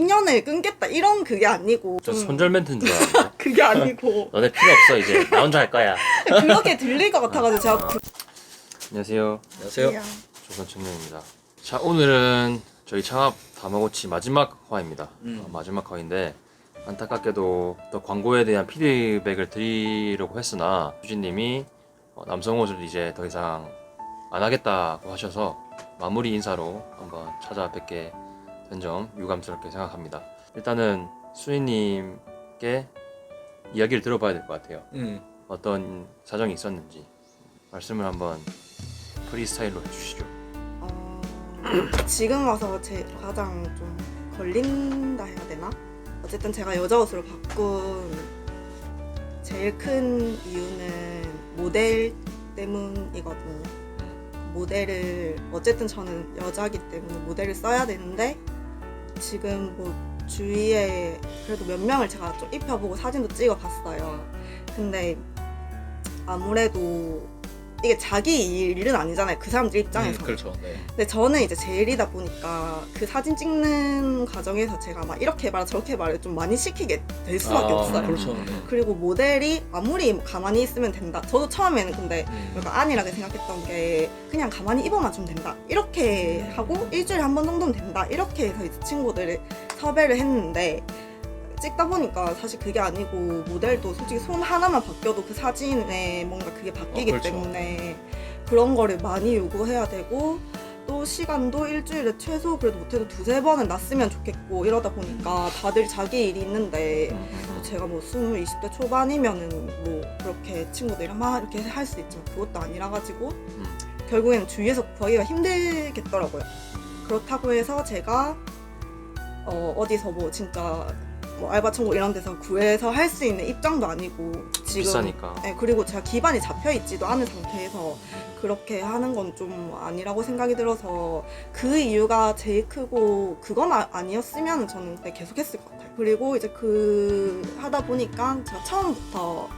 인연을 끊겠다. 이런 그게 아니고 저 좀 손절 멘트인 줄 알았는데. 그게 아니고. 너네 필요 없어 이제. 나 혼자 할 거야. 그렇게 들릴 것 같아가지고 제가 그... 안녕하세요. 안녕하세요. 조선청년입니다. 자 오늘은 저희 창업 다마고치 마지막 화입니다. 음. 어, 마지막 화인데 안타깝게도 더 광고에 대한 피드백을 드리려고 했으나 수진님이 어, 남성 옷을 이제 더 이상 안 하겠다고 하셔서 마무리 인사로 한번 찾아뵙게 된 점 유감스럽게 생각합니다 일단은 수인님께 이야기를 들어봐야 될 것 같아요 음. 어떤 사정이 있었는지 말씀을 한번 프리스타일로 해주시죠. 어... 지금 와서 제 가장 좀 걸린다 해야 되나? 어쨌든 제가 여자 옷으로 바꾼 제일 큰 이유는 모델 때문이거든요. 모델을 어쨌든 저는 여자기 때문에 모델을 써야 되는데 지금 뭐 주위에 그래도 몇 명을 제가 좀 입혀보고 사진도 찍어봤어요. 근데 아무래도 이게 자기 일은 아니잖아요. 그 사람들 입장에서. 음, 그렇죠. 네. 근데 저는 이제 제 일이다 보니까 그 사진 찍는 과정에서 제가 막 이렇게 해봐라 저렇게 해봐라 좀 많이 시키게 될 수밖에 아, 없어요. 그렇죠. 네. 그리고 모델이 아무리 뭐 가만히 있으면 된다. 저도 처음에는 근데 음. 약간 안일하게 생각했던 게 그냥 가만히 입어만 주면 된다. 이렇게 하고 일주일에 한 번 정도는 된다. 이렇게 해서 이제 친구들을 섭외를 했는데 찍다 보니까 사실 그게 아니고 모델도 솔직히 손 하나만 바뀌어도 그 사진에 뭔가 그게 바뀌기 어, 그렇죠. 때문에 그런 거를 많이 요구해야 되고 또 시간도 일주일에 최소 그래도 못해도 두세 번은 났으면 좋겠고 이러다 보니까 다들 자기 일이 있는데 제가 뭐 20, 20대 초반이면은 뭐 그렇게 친구들이랑 막 이렇게 할 수 있지만 그것도 아니라 가지고 음. 결국에는 주위에서 구하기가 힘들겠더라고요. 그렇다고 해서 제가 어, 어디서 뭐 진짜 뭐 알바 천국 이런 데서 구해서 할 수 있는 입장도 아니고 지금 비싸니까. 네, 그리고 제가 기반이 잡혀 있지도 않은 상태에서 그렇게 하는 건 좀 아니라고 생각이 들어서 그 이유가 제일 크고 그건 아, 아니었으면 저는 그때 계속 했을 것 같아요. 그리고 이제 그 하다 보니까 제가 처음부터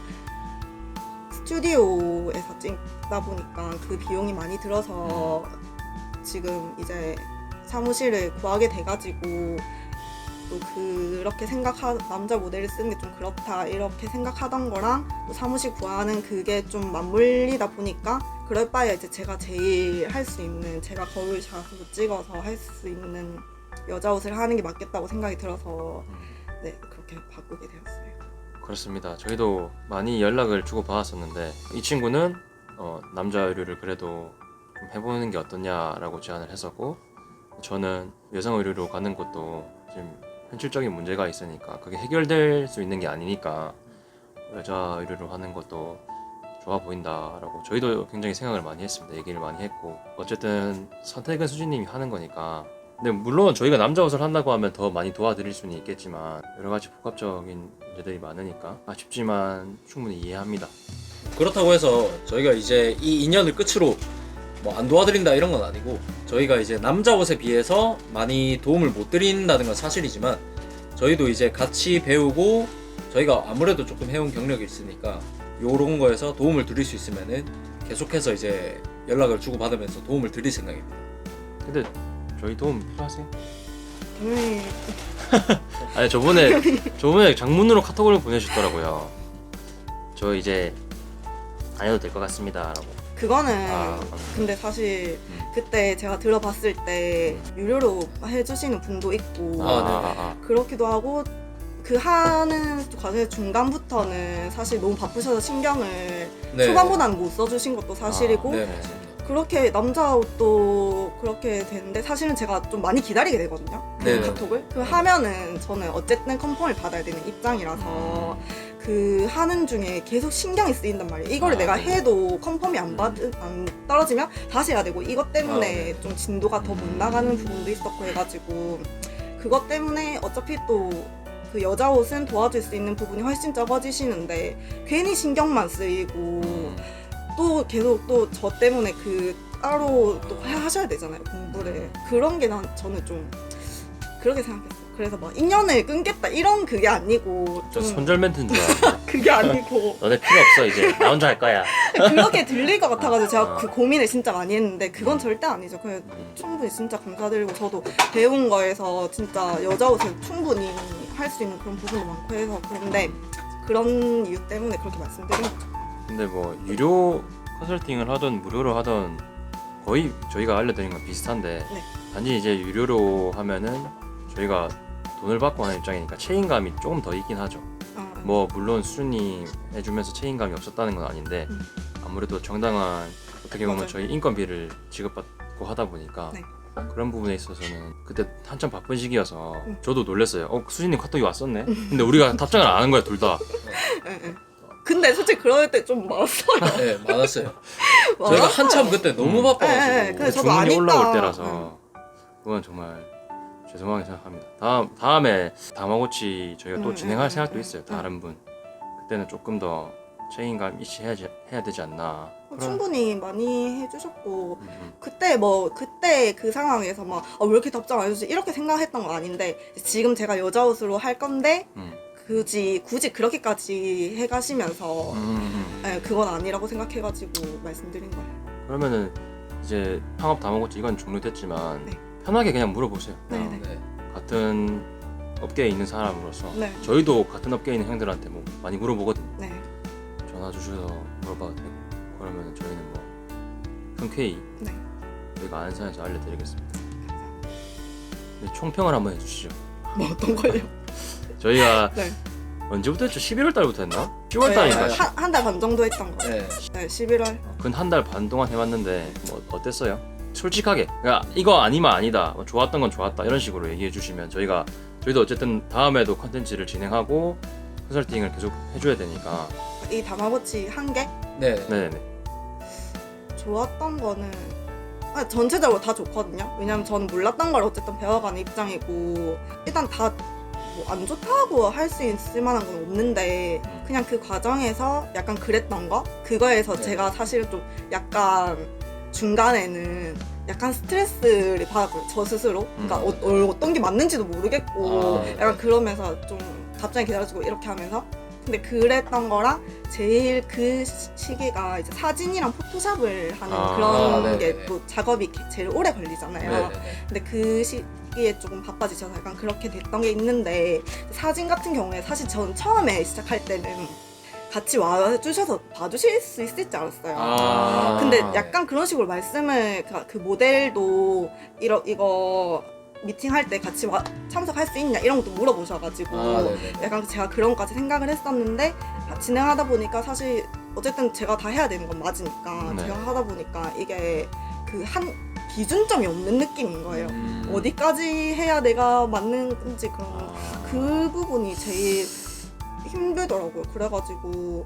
스튜디오에서 찍다 보니까 그 비용이 많이 들어서 지금 이제 사무실을 구하게 돼가지고 또 그렇게 생각하 남자 모델을 쓰는 게 좀 그렇다 이렇게 생각하던 거랑 또 사무실 구하는 그게 좀 맞물리다 보니까 그럴 바에 이제 제가 제일 할 수 있는 제가 거울 자서 찍어서 할 수 있는 여자 옷을 하는 게 맞겠다고 생각이 들어서 음, 네 그렇게 바꾸게 되었어요. 그렇습니다. 저희도 많이 연락을 주고 받았었는데 이 친구는 어, 남자 의류를 그래도 좀 해보는 게 어떠냐라고 제안을 했었고 저는 여성 의류로 가는 것도 지금 현실적인 문제가 있으니까 그게 해결될 수 있는 게 아니니까 여자 의류로 하는 것도 좋아 보인다라고 저희도 굉장히 생각을 많이 했습니다. 얘기를 많이 했고 어쨌든 선택은 수진님이 하는 거니까 근데 물론 저희가 남자 옷을 한다고 하면 더 많이 도와드릴 수는 있겠지만 여러 가지 복합적인 문제들이 많으니까 아쉽지만 충분히 이해합니다. 그렇다고 해서 저희가 이제 이 인연을 끝으로 뭐 안 도와드린다 이런 건 아니고 저희가 이제 남자 옷에 비해서 많이 도움을 못 드린다는 건 사실이지만 저희도 이제 같이 배우고 저희가 아무래도 조금 해온 경력이 있으니까 요런 거에서 도움을 드릴 수 있으면은 계속해서 이제 연락을 주고 받으면서 도움을 드릴 생각입니다. 근데 저희 도움 필요하세요? 당연히 아니 저번에 저번에 장문으로 카톡을 보내주셨더라고요. 저 이제 안 해도 될 것 같습니다라고. 그거는 아, 근데 사실 음. 그때 제가 들어봤을 때 유료로 해주시는 분도 있고 아, 아, 아, 그렇기도 하고 그 하는 과정 중간부터는 사실 너무 바쁘셔서 신경을 네. 초반보다는 못 써주신 것도 사실이고 네, 맞습니다. 그렇게 남자 옷도 그렇게 되는데 사실은 제가 좀 많이 기다리게 되거든요. 그 네. 카톡을 그 하면은 저는 어쨌든 컨펌을 받아야 되는 입장이라서 그 하는 중에 계속 신경이 쓰인단 말이에요. 이거를 아, 내가 네. 해도 컨펌이 안 받, 안 떨어지면 다시 해야 되고 이것 때문에 아, 네. 좀 진도가 더 못 나가는 부분도 있었고 해가지고 그것 때문에 어차피 또 그 여자 옷은 도와줄 수 있는 부분이 훨씬 적어지시는데 괜히 신경만 쓰이고 음. 또 계속 또 저 때문에 그 따로 또 하셔야 되잖아요 공부를 그런 게 난 저는 좀 그렇게 생각했어요. 그래서 막 인연을 끊겠다 이런 그게 아니고 저 좀 손절 멘트인 줄 알았어. 그게 아니고 너네 필요 없어 이제 나 혼자 할 거야. 그렇게 들릴 것 같아가지고 제가 아. 그 고민을 진짜 많이 했는데 그건 절대 아니죠. 그냥 충분히 진짜 감사드리고 저도 배운 거에서 진짜 여자 옷을 충분히 할 수 있는 그런 부분도 많고 해서 그런데 그런 이유 때문에 그렇게 말씀드린 거죠. 근데 뭐 유료 컨설팅을 하던 무료로 하던 거의 저희가 알려드린 건 비슷한데 네. 단지 이제 유료로 하면은 저희가 돈을 받고 하는 입장이니까 책임감이 조금 더 있긴 하죠. 아, 뭐 물론 수준이 해주면서 책임감이 없었다는 건 아닌데 음. 아무래도 정당한 어떻게 보면 맞아요. 저희 인건비를 지급받고 하다 보니까 네. 그런 부분에 있어서는 그때 한참 바쁜 시기여서 음. 저도 놀랐어요. 어 수진님 카톡이 왔었네. 근데 우리가 답장을 안 한 거야 둘 다. 예, 예. 근데 솔직히 그럴 때 좀 많았어요. 네 많았어요. 저희가. 한참 그때 너무 음. 바빠가지고 예, 예, 그래서 저도 주문이 아니까. 올라올 때라서 그건 정말 죄송하게 생각합니다. 다음 다음에 다마고치 저희가 또 음, 진행할 음, 생각도 음, 있어요. 음. 다른 분 그때는 조금 더 책임감 있이 해야지 해야 되지 않나. 어, 그런- 충분히 많이 해주셨고 음, 음. 그때 뭐 그때 그 상황에서 막 아, 왜 이렇게 답장 안 해주지 이렇게 생각했던 건 아닌데 지금 제가 여자 옷으로 할 건데 음. 굳이 굳이 그렇게까지 해가시면서 음, 음, 음. 예, 그건 아니라고 생각해가지고 말씀드린 거예요. 그러면은 이제 창업 다마고치 이건 종료됐지만 네. 편하게 그냥 물어보세요. 네, 그냥 네. 네. 같은 업계에 있는 사람으로서 네. 저희도 같은 업계에 있는 형들한테 뭐 많이 물어보거든요. 네, 전화 주셔서 물어봐도 되고 그러면 저희는 뭐 흔쾌히 네. 저희가 아는 선에서 알려드리겠습니다. 네, 총평을 한번 해주시죠. 뭐 어떤 걸요? 저희가 네. 언제부터 했죠? 11월 달부터 했나? 10월 네, 달인가? 한달 반 정도 했던 거. 네. 네, 11월. 근 한 달 반 동안 해봤는데 뭐 어땠어요? 솔직하게 그러니까 이거 아니면 아니다 뭐 좋았던 건 좋았다 이런 식으로 얘기해 주시면 저희가 저희도 어쨌든 다음에도 컨텐츠를 진행하고 컨설팅을 계속 해줘야 되니까 이 다마고치 한 개 네. 네네네 좋았던 거는 아, 전체적으로 다 좋거든요. 왜냐면 저는 몰랐던 걸 어쨌든 배워가는 입장이고 일단 다 뭐 안 좋다고 할 수 있을 만한 건 없는데 음. 그냥 그 과정에서 약간 그랬던 거 그거에서 네. 제가 사실은 좀 약간 중간에는 약간 스트레스를 받았어요 저 스스로 그러니까 음. 어, 어, 어떤 게 맞는지도 모르겠고 아, 네. 약간 그러면서 좀 답장이 기다려지고 이렇게 하면서 근데 그랬던 거랑 제일 그 시- 시기가 이제 사진이랑 포토샵을 하는 아, 그런 네네네. 게또 작업이 게- 제일 오래 걸리잖아요. 네. 네. 근데 그 시기에 조금 바빠지셔서 약간 그렇게 됐던 게 있는데 사진 같은 경우에 사실 저는 처음에 시작할 때는 같이 와주셔서 봐주실 수 있을지 알았어요. 아. 근데 아. 약간 그런 식으로 말씀을 그, 그 모델도 이러, 이거 미팅할 때 같이 와, 참석할 수 있냐 이런 것도 물어보셔가지고 아, 네네. 약간 제가 그런 것까지 생각을 했었는데 진행하다 보니까 사실 어쨌든 제가 다 해야 되는 건 맞으니까 네. 제가 하다 보니까 이게 그 한 기준점이 없는 느낌인 거예요. 음. 어디까지 해야 내가 맞는 건지 그런 아, 그 부분이 제일 힘들더라고요. 그래가지고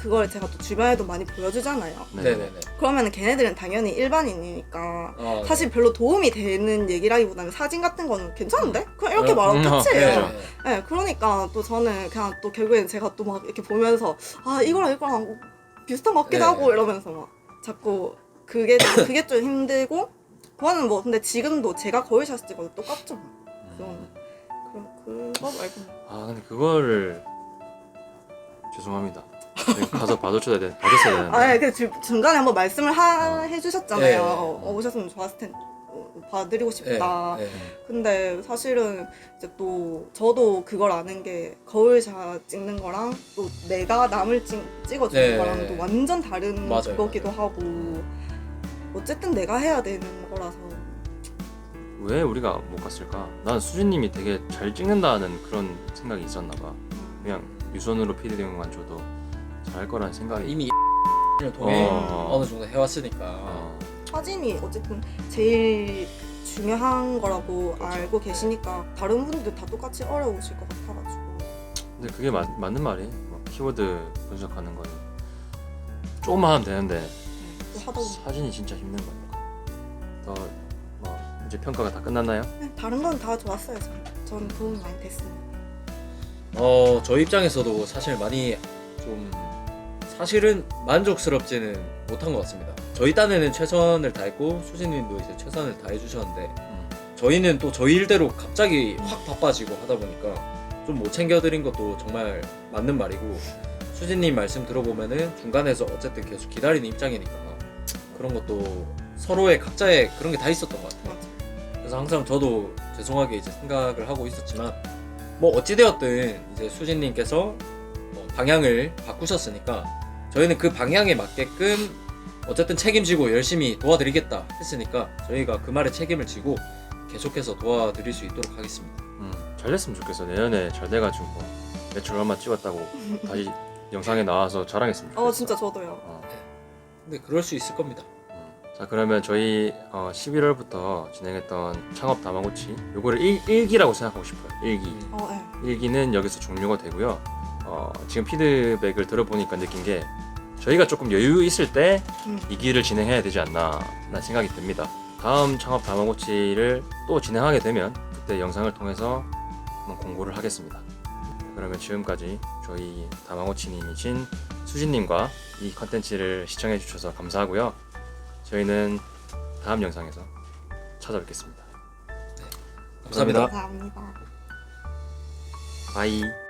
그걸 제가 또 주변에도 많이 보여주잖아요. 네. 네네네. 그러면 걔네들은 당연히 일반인이니까 아, 사실 별로 도움이 되는 얘기라기보다는 사진 같은 거는 괜찮은데? 그냥 이렇게 어, 말하면 음, 끝이에요. 네. 네, 그러니까 또 저는 그냥 또 결국엔 제가 또 막 이렇게 보면서 아 이거랑 이거랑 비슷한 것 같기도 네. 하고 이러면서 막 자꾸 그게 그게 좀 힘들고 그거는 뭐 근데 지금도 제가 거울 샷 찍어도 똑같죠. 음. 그 그거 말고 아 근데 그거를 죄송합니다. 저희 가서 봐줬어야 돼, 봐줬어야 되는데. 아, 그 주- 중간에 한번 말씀을 하, 어. 해주셨잖아요. 네. 어, 오셨으면 좋았을 텐데 어, 봐드리고 싶다. 네. 네. 근데 사실은 이제 또 저도 그걸 아는 게 거울샷 찍는 거랑 또 내가 남을 찍, 찍어주는 네. 거랑 또 완전 다른 맞아요, 그거기도 하고 어쨌든 내가 해야 되는 거라서 왜 우리가 못 갔을까? 난 수진님이 되게 잘 찍는다는 그런 생각이 있었나 봐. 음, 그냥 유선으로 피드링만 줘도 잘할 거라는 생각이. 이미 를 통해 어. 어. 느 정도 해왔으니까. 어, 사진이 어쨌든 제일 중요한 거라고 그렇죠. 알고 계시니까 다른 분들 다 똑같이 어려우실 것 같아가지고 근데 그게 맞, 맞는 말이. 뭐 키워드 분석하는 거는 조금만 하면 되는데 또 하다 보면 사진이 진짜 힘든 거니까. 이제 평가가 다 끝났나요? 네, 다른 건 다 좋았어요. 저는, 저는 도움이 많이 됐습니다. 어, 저희 입장에서도 사실 많이 좀 사실은 만족스럽지는 못한 것 같습니다. 저희 딴에는 최선을 다했고 수진님도 이제 최선을 다해 주셨는데 음. 저희는 또 저희 일대로 갑자기 확 바빠지고 하다 보니까 좀 못 챙겨드린 것도 정말 맞는 말이고 수진님 말씀 들어보면은 중간에서 어쨌든 계속 기다리는 입장이니까 그런 것도 서로의 각자의 그런 게 다 있었던 것 같아요. 그래서 항상 저도 죄송하게 이제 생각을 하고 있었지만 뭐 어찌되었든 이제 수진님께서 뭐 방향을 바꾸셨으니까 저희는 그 방향에 맞게끔 어쨌든 책임지고 열심히 도와드리겠다 했으니까 저희가 그 말에 책임을 지고 계속해서 도와드릴 수 있도록 하겠습니다. 음, 잘 됐으면 좋겠어. 내년에 잘 돼가지고 매출 얼마 찍었다고 다시 영상에 나와서 자랑했으면 좋겠어. 어 진짜 저도요. 어. 근데 그럴 수 있을 겁니다. 음. 자 그러면 저희 어, 11월부터 진행했던 창업 다마고치 요거를 일, 일기라고 생각하고 싶어요. 일기. 어 네. 일기는 여기서 종료가 되고요. 어, 지금 피드백을 들어보니까 느낀 게 저희가 조금 여유 있을 때 음. 이 길을 진행해야 되지 않나 라는 생각이 듭니다. 다음 창업 다마고치를 또 진행하게 되면 그때 영상을 통해서 한번 공고를 하겠습니다. 그러면 지금까지 저희 다마고치님이신 수진님과 이 컨텐츠를 시청해 주셔서 감사하고요. 저희는 다음 영상에서 찾아뵙겠습니다. 감사합니다. 감사합니다. 바이.